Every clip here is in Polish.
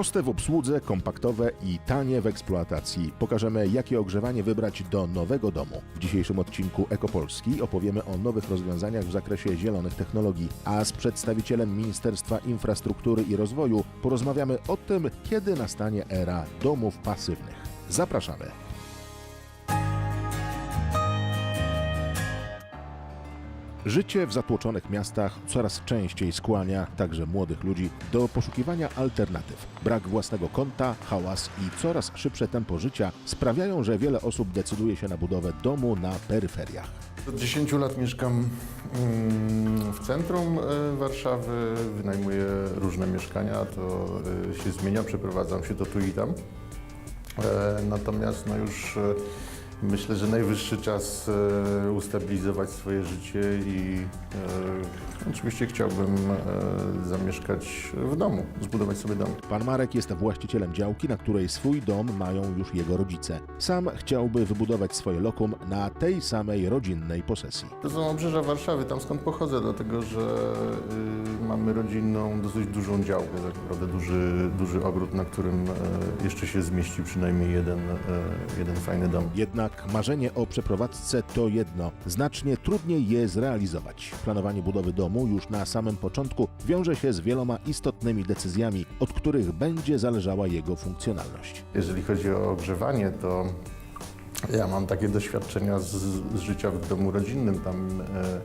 Proste w obsłudze, kompaktowe i tanie w eksploatacji. Pokażemy, jakie ogrzewanie wybrać do nowego domu. W dzisiejszym odcinku Ekopolski opowiemy o nowych rozwiązaniach w zakresie zielonych technologii, a z przedstawicielem Ministerstwa Infrastruktury i Rozwoju porozmawiamy o tym, kiedy nastanie era domów pasywnych. Zapraszamy. Życie w zatłoczonych miastach coraz częściej skłania także młodych ludzi do poszukiwania alternatyw. Brak własnego konta, hałas i coraz szybsze tempo życia sprawiają, że wiele osób decyduje się na budowę domu na peryferiach. Od 10 lat mieszkam mm, w centrum e, Warszawy, wynajmuję różne mieszkania, to e, się zmienia, przeprowadzam się to tu i tam. E, Natomiast no już myślę, że najwyższy czas e, ustabilizować swoje życie i e, oczywiście chciałbym e, zamieszkać w domu, zbudować sobie dom. Pan Marek jest właścicielem działki, na której swój dom mają już jego rodzice. Sam chciałby wybudować swoje lokum na tej samej rodzinnej posesji. To są obrzeża Warszawy, tam skąd pochodzę, dlatego że y, mamy rodzinną, dosyć dużą działkę, tak naprawdę duży, duży ogród, na którym y, jeszcze się zmieści przynajmniej jeden, y, jeden fajny dom. Jednak marzenie o przeprowadzce to jedno. Znacznie trudniej je zrealizować. Planowanie budowy domu już na samym początku wiąże się z wieloma istotnymi decyzjami, od których będzie zależała jego funkcjonalność. Jeżeli chodzi o ogrzewanie, to ja mam takie doświadczenia z, z życia w domu rodzinnym. Tam e, e,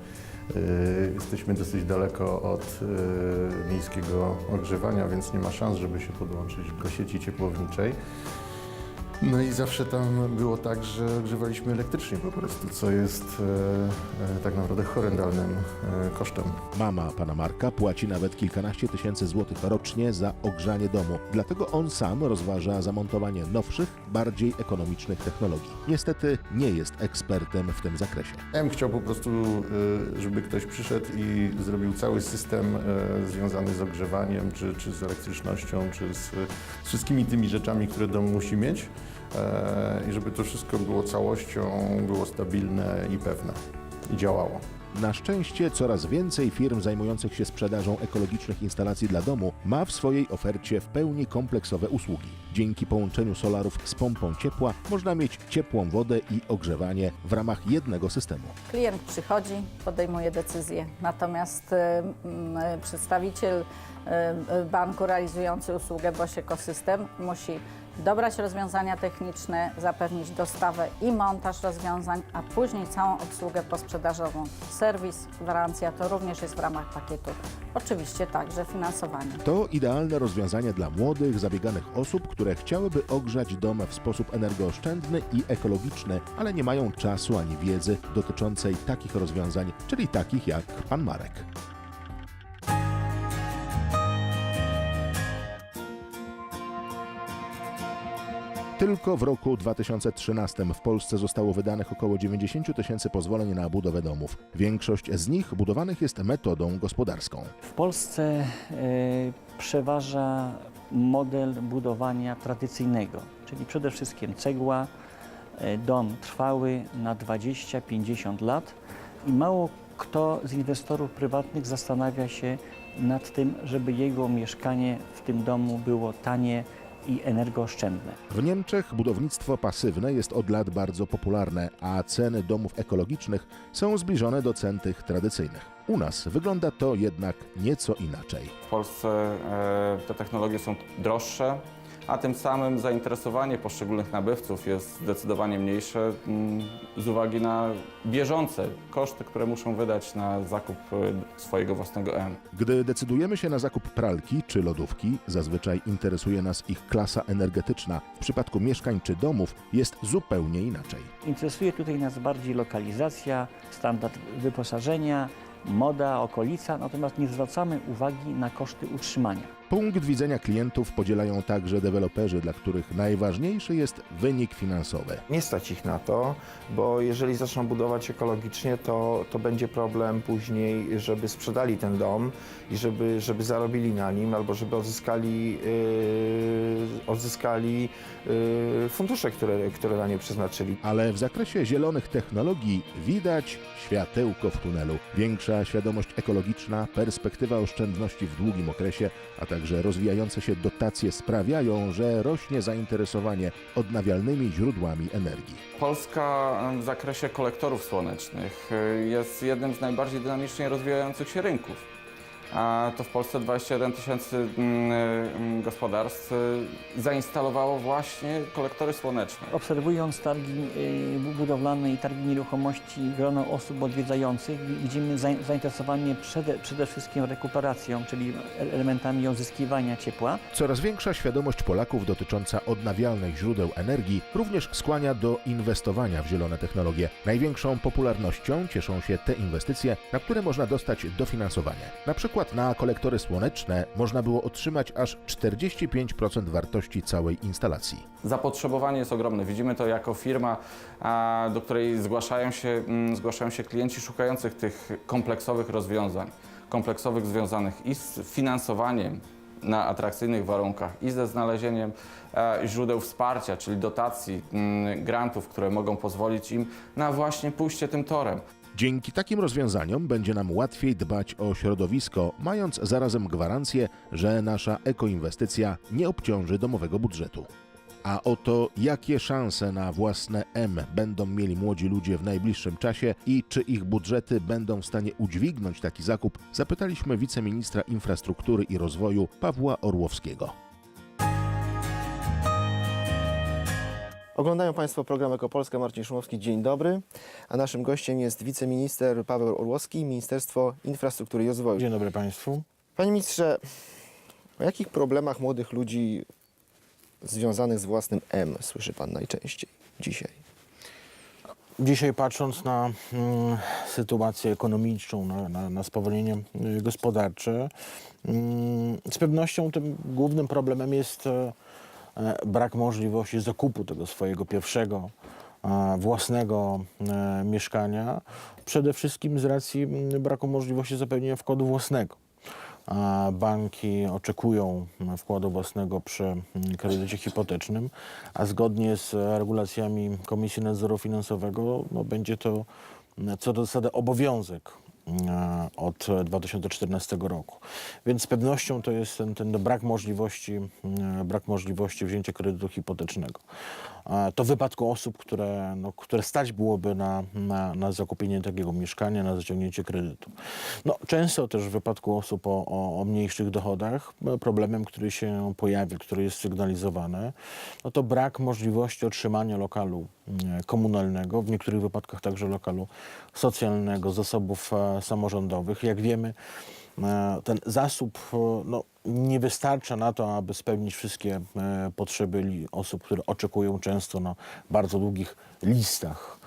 jesteśmy dosyć daleko od e, miejskiego ogrzewania, więc nie ma szans, żeby się podłączyć do sieci ciepłowniczej. No i zawsze tam było tak, że ogrzewaliśmy elektrycznie po prostu, co jest e, e, tak naprawdę horrendalnym e, kosztem. Mama pana Marka płaci nawet kilkanaście tysięcy złotych rocznie za ogrzanie domu. Dlatego on sam rozważa zamontowanie nowszych, bardziej ekonomicznych technologii. Niestety nie jest ekspertem w tym zakresie. Bym chciał po prostu, y, żeby ktoś przyszedł i zrobił cały system y, związany z ogrzewaniem, czy, czy z elektrycznością, czy z wszystkimi tymi rzeczami, które dom musi mieć. E, I żeby to wszystko było całością, było stabilne i pewne i działało. Na szczęście coraz więcej firm zajmujących się sprzedażą ekologicznych instalacji dla domu ma w swojej ofercie w pełni kompleksowe usługi. Dzięki połączeniu solarów z pompą ciepła można mieć ciepłą wodę i ogrzewanie w ramach jednego systemu. Klient przychodzi, podejmuje decyzję, natomiast y, mm, y, przedstawiciel y, y, banku realizujący usługę BOŚ Ekosystem musi dobrać rozwiązania techniczne, zapewnić dostawę i montaż rozwiązań, a później całą obsługę posprzedażową. Serwis, gwarancja to również jest w ramach pakietu. Oczywiście także finansowanie. To idealne rozwiązanie dla młodych, zabieganych osób, które chciałyby ogrzać dom w sposób energooszczędny i ekologiczny, ale nie mają czasu ani wiedzy dotyczącej takich rozwiązań, czyli takich jak pan Marek. Tylko w roku 2013 w Polsce zostało wydanych około 90 tysięcy pozwoleń na budowę domów. Większość z nich budowanych jest metodą gospodarską. W Polsce e, przeważa model budowania tradycyjnego, czyli przede wszystkim cegła, e, dom trwały na 20-50 lat i mało kto z inwestorów prywatnych zastanawia się nad tym, żeby jego mieszkanie w tym domu było tanie i energooszczędne. W Niemczech budownictwo pasywne jest od lat bardzo popularne, a ceny domów ekologicznych są zbliżone do cen tych tradycyjnych. U nas wygląda to jednak nieco inaczej. W Polsce e, te technologie są droższe, a tym samym zainteresowanie poszczególnych nabywców jest zdecydowanie mniejsze mm, z uwagi na bieżące koszty, które muszą wydać na zakup e, swojego własnego M. Gdy decydujemy się na zakup pralki czy lodówki, zazwyczaj interesuje nas ich klasa energetyczna. W przypadku mieszkań czy domów jest zupełnie inaczej. Interesuje tutaj nas bardziej lokalizacja, standard wyposażenia, moda, okolica, natomiast nie zwracamy uwagi na koszty utrzymania. Punkt widzenia klientów podzielają także deweloperzy, dla których najważniejszy jest wynik finansowy. Nie stać ich na to, bo jeżeli zaczną budować ekologicznie, to, to będzie problem później, żeby sprzedali ten dom i żeby, żeby zarobili na nim, albo żeby odzyskali, yy, odzyskali yy, fundusze, które, które na nie przeznaczyli. Ale w zakresie zielonych technologii widać światełko w tunelu. Większa świadomość ekologiczna, perspektywa oszczędności w długim okresie, a także rozwijające się dotacje sprawiają, że rośnie zainteresowanie odnawialnymi źródłami energii. Polska w zakresie kolektorów słonecznych jest jednym z najbardziej dynamicznie rozwijających się rynków. A to w Polsce 21 tysięcy mm, y, gospodarstw y, zainstalowało właśnie kolektory słoneczne. Obserwując targi y, budowlane i targi nieruchomości, grono osób odwiedzających, wi- widzimy zain- zainteresowanie przede, przede wszystkim rekuperacją, czyli elementami odzyskiwania ciepła. Coraz większa świadomość Polaków dotycząca odnawialnych źródeł energii również skłania do inwestowania w zielone technologie. Największą popularnością cieszą się te inwestycje, na które można dostać dofinansowanie. Na przykład na kolektory słoneczne można było otrzymać aż 45% wartości całej instalacji. Zapotrzebowanie jest ogromne. Widzimy to jako firma, do której zgłaszają się, mm, zgłaszają się klienci szukających tych kompleksowych rozwiązań, kompleksowych związanych i z finansowaniem na atrakcyjnych warunkach i ze znalezieniem e, źródeł wsparcia, czyli dotacji, mm, grantów, które mogą pozwolić im na właśnie pójście tym torem. Dzięki takim rozwiązaniom będzie nam łatwiej dbać o środowisko, mając zarazem gwarancję, że nasza ekoinwestycja nie obciąży domowego budżetu. A oto jakie szanse na własne M będą mieli młodzi ludzie w najbliższym czasie i czy ich budżety będą w stanie udźwignąć taki zakup, zapytaliśmy wiceministra infrastruktury i rozwoju Pawła Orłowskiego. Oglądają Państwo program Ekopolska. Marcin Szumowski, dzień dobry. A naszym gościem jest wiceminister Paweł Orłowski, Ministerstwo Infrastruktury i Rozwoju. Dzień dobry Państwu. Panie ministrze, o jakich problemach młodych ludzi związanych z własnym M słyszy Pan najczęściej dzisiaj? Dzisiaj patrząc na mm, sytuację ekonomiczną, na, na, na spowolnienie y, gospodarcze, mm, z pewnością tym głównym problemem jest e, brak możliwości zakupu tego swojego pierwszego e, własnego e, mieszkania, przede wszystkim z racji mm, braku możliwości zapewnienia wkładu własnego. Banki oczekują wkładu własnego przy mm, kredycie hipotecznym, a zgodnie z regulacjami Komisji Nadzoru Finansowego no, będzie to mm, co do zasady obowiązek mm, od 2014 roku. Więc z pewnością to jest ten, ten brak, możliwości, mm, brak możliwości wzięcia kredytu hipotecznego. A To w wypadku osób, które, no, które stać byłoby na, na, na zakupienie takiego mieszkania, na zaciągnięcie kredytu. No, często też w wypadku osób o, o, o mniejszych dochodach e, problemem, który się pojawia, który jest sygnalizowany, no to brak możliwości otrzymania lokalu komunalnego, w niektórych wypadkach także lokalu socjalnego, zasobów e, samorządowych. Jak wiemy, e, ten zasób e, no, nie wystarcza na to, aby spełnić wszystkie e, potrzeby osób, które oczekują często na bardzo długich listach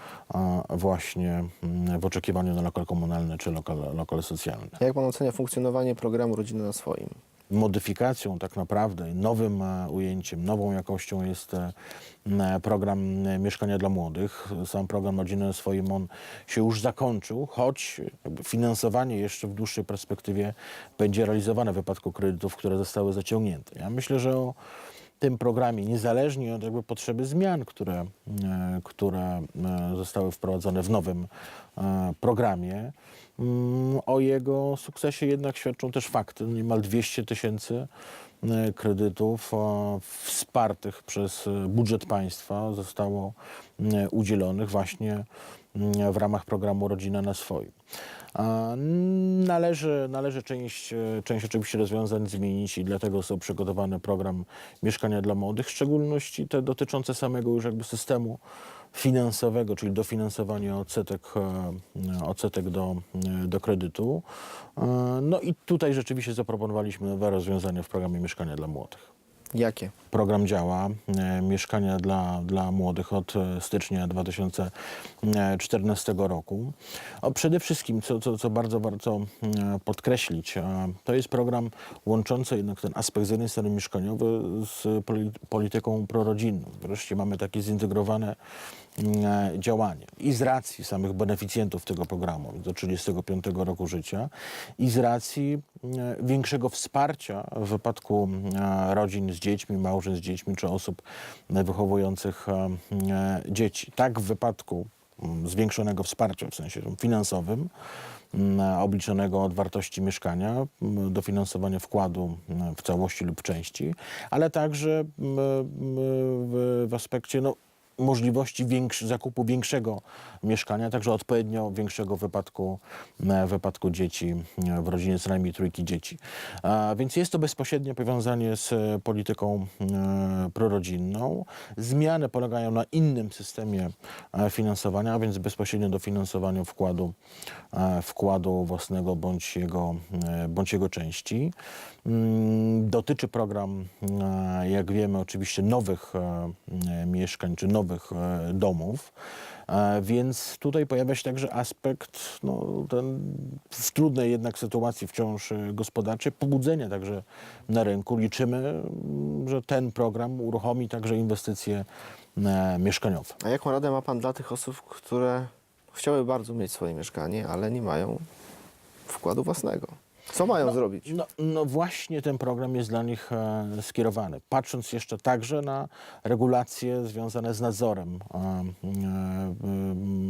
właśnie mm, w oczekiwaniu na lokal komunalny czy lokal, lokal socjalny. Jak Pan ocenia funkcjonowanie programu Rodzina na swoim? Modyfikacją tak naprawdę, nowym e, ujęciem, nową jakością jest e, m, program e, Mieszkania dla Młodych. Sam program Rodziny swoim on się już zakończył, choć finansowanie jeszcze w dłuższej perspektywie będzie realizowane w wypadku kredytów, które zostały zaciągnięte. Ja myślę, że o tym programie, niezależnie od jakby potrzeby zmian, które, e, które e, zostały wprowadzone w nowym e, programie, mm, o jego sukcesie jednak świadczą też fakty. Niemal 200 tysięcy kredytów wspartych przez budżet państwa zostało udzielonych właśnie mm, w ramach programu Rodzina na swoim. Należy, należy część, e, część oczywiście rozwiązań zmienić i dlatego są przygotowany program Mieszkania dla Młodych, w szczególności te dotyczące samego już jakby systemu finansowego, czyli dofinansowania odsetek, e, odsetek do, e, do kredytu. No i tutaj rzeczywiście zaproponowaliśmy nowe rozwiązania w programie Mieszkania dla Młodych. Jakie? Program działa. e, Mieszkania dla, dla młodych od e, stycznia 2014 roku. O, przede wszystkim, co, co, co bardzo warto e, podkreślić, e, to jest program łączący jednak ten aspekt z jednej strony mieszkaniowy z poli- polityką prorodzinną. Wreszcie mamy takie zintegrowane e, działanie i z racji samych beneficjentów tego programu do 35 roku życia i z racji e, większego wsparcia w wypadku e, rodzin z dziećmi, małżeństw z dziećmi czy osób e, wychowujących e, e, dzieci. Tak w wypadku mm, zwiększonego wsparcia w sensie finansowym, mm, obliczonego od wartości mieszkania, mm, dofinansowanie wkładu w całości lub części, ale także w aspekcie no, możliwości większy, zakupu większego mieszkania, także odpowiednio większego wypadku, e, wypadku dzieci e, w rodzinie co najmniej trójki dzieci. A więc jest to bezpośrednie powiązanie z polityką e, prorodzinną. Zmiany polegają na innym systemie finansowania, a więc bezpośrednio dofinansowaniu wkładu, wkładu własnego bądź jego, bądź jego części. Mm, Dotyczy program, jak wiemy, oczywiście nowych mieszkań czy nowych e, domów. E, Więc tutaj pojawia się także aspekt no, ten w trudnej jednak sytuacji wciąż e, gospodarczej, pobudzenia także na rynku. Liczymy, mm, że ten program uruchomi także inwestycje mieszkaniowe. A jaką radę ma Pan dla tych osób, które chciały bardzo mieć swoje mieszkanie, ale nie mają wkładu własnego? Co mają zrobić? No, no właśnie ten program jest dla nich e, skierowany. Patrząc jeszcze także na regulacje związane z nadzorem e, e,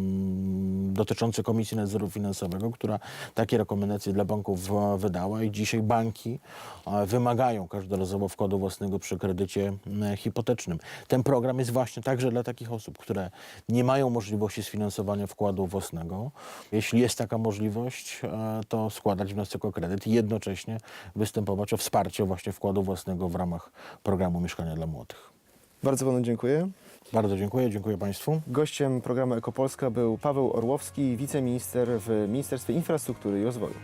dotyczące Komisji Nadzoru Finansowego, która takie rekomendacje dla banków wydała i dzisiaj banki e, wymagają każdorazowo wkładu własnego przy kredycie e, hipotecznym. Ten program jest właśnie także dla takich osób, które nie mają możliwości sfinansowania wkładu własnego. Jeśli jest taka możliwość, e, to składać wniosek o kredyt i jednocześnie występować o wsparcie właśnie wkładu własnego w ramach programu Mieszkania dla Młodych. Bardzo Panu dziękuję. Bardzo dziękuję, dziękuję Państwu. Gościem programu Ekopolska był Paweł Orłowski, wiceminister w Ministerstwie Infrastruktury i Rozwoju.